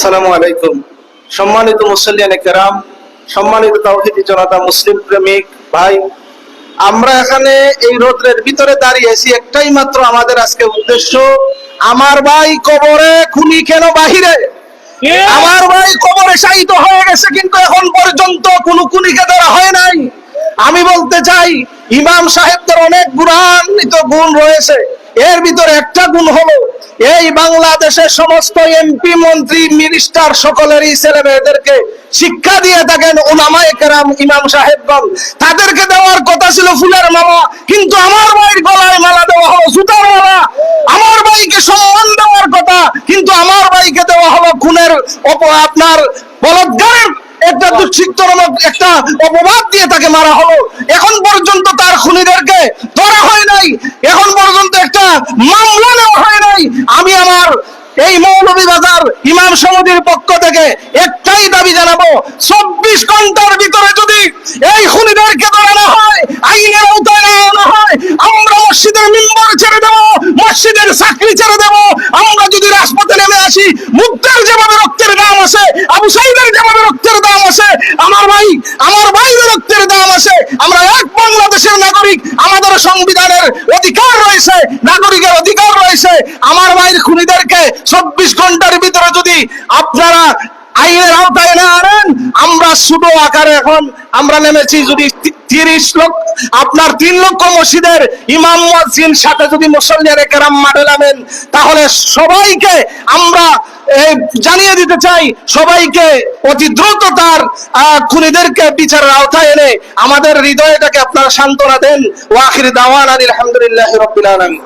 আসসালামু আলাইকুম। সম্মানিত মুসল্লিয়ান কেরাম সম্মানিত তাওহিদি জনতা মুসলিম প্রেমিক ভাই আমরা এখানে এই রোদ্রের ভিতরে দাঁড়িয়েছি একটাই মাত্র আমাদের আজকে উদ্দেশ্য আমার ভাই কবরে খুনি কেন বাহিরে? আমার ভাই কবরে শায়িত হয়ে গেছে কিন্তু এখন পর্যন্ত কোনো খুনিকে ধরা হয় নাই। আমি বলতে চাই ইমাম সাহেবদের অনেক গুণান্বিত গুণ রয়েছে। এর ভিতরে একটা গুণ হলো, এই বাংলাদেশের সমস্ত এমপি মন্ত্রী মিনিস্টার সকলেরই ছেলে মেয়েদেরকে শিক্ষা দিয়ে থাকেন ওলামায়ে কেরাম, ইমাম সাহেবগণ। তাদেরকে দেওয়ার কথা ছিল ফুলের মালা, কিন্তু আমার ভাইয়ের গলায় মালা দেওয়া হলো জুতার মালা। আমার ভাইকে সম্মান দেওয়ার কথা, কিন্তু আমার ভাইকে দেওয়া হলো খুনের অপ- আপনার বলৎকারের একটা দুঃখিতজনক একটা অপবাদ দিয়ে তাকে মারা হলো। এখন পর্যন্ত তার খুনিদেরকে ধরা হয় নাই। এখন মামলা নেওয়া হয় নাই আমি আমার এই মৌলভীবাজার ইমাম সমিতির পক্ষ থেকে একটাই দাবি জানাব, চব্বিশ ঘণ্টার ভিতরে যদি এই খুনিদেরকে ধরানো হয়, আইনের আওতায় আনা হয়, আমরা মসজিদের মিম্বর ছেড়ে দেবো, মসজিদের চাকরি ছেড়ে দেবো, আমরা যদি রাজপথে নেমে আসি, মুক্তের যেভাবে রক্তের দাম আছে, আবু সাইদের যেভাবে রক্তের দাম আছে, আমার ভাই, আমার ভাইয়ের রক্তের দাম আছে আমরা এক বাংলাদেশের নাগরিক, আমাদের সংবিধানের অধিকার রয়েছে, নাগরিকের অধিকার রয়েছে। আমার ভাইয়ের খুনিদেরকে চব্বিশ ঘণ্টার ভিতরে যদি আপনারা আইনের আওতায় না আনেন, আমরা শুভ আকারে এখন আমরা নেমেছি যদি তিরিশ লক্ষ আপনার তিন লক্ষ মসজিদের ইমাম মসজিদ সাথে যদি মুসল্লিয়ারে কেরাম মাঠে নামেন, তাহলে সবাইকে আমরা জানিয়ে দিতে চাই, সবাইকে অতি দ্রুত তার খুনিদেরকে বিচারের আওতায় এনে আমাদের হৃদয়টাকে আপনারা সান্ত্বনা দেন। ওয়াখির দাওয়ান আলহামদুলিল্লাহ রবিল আলমী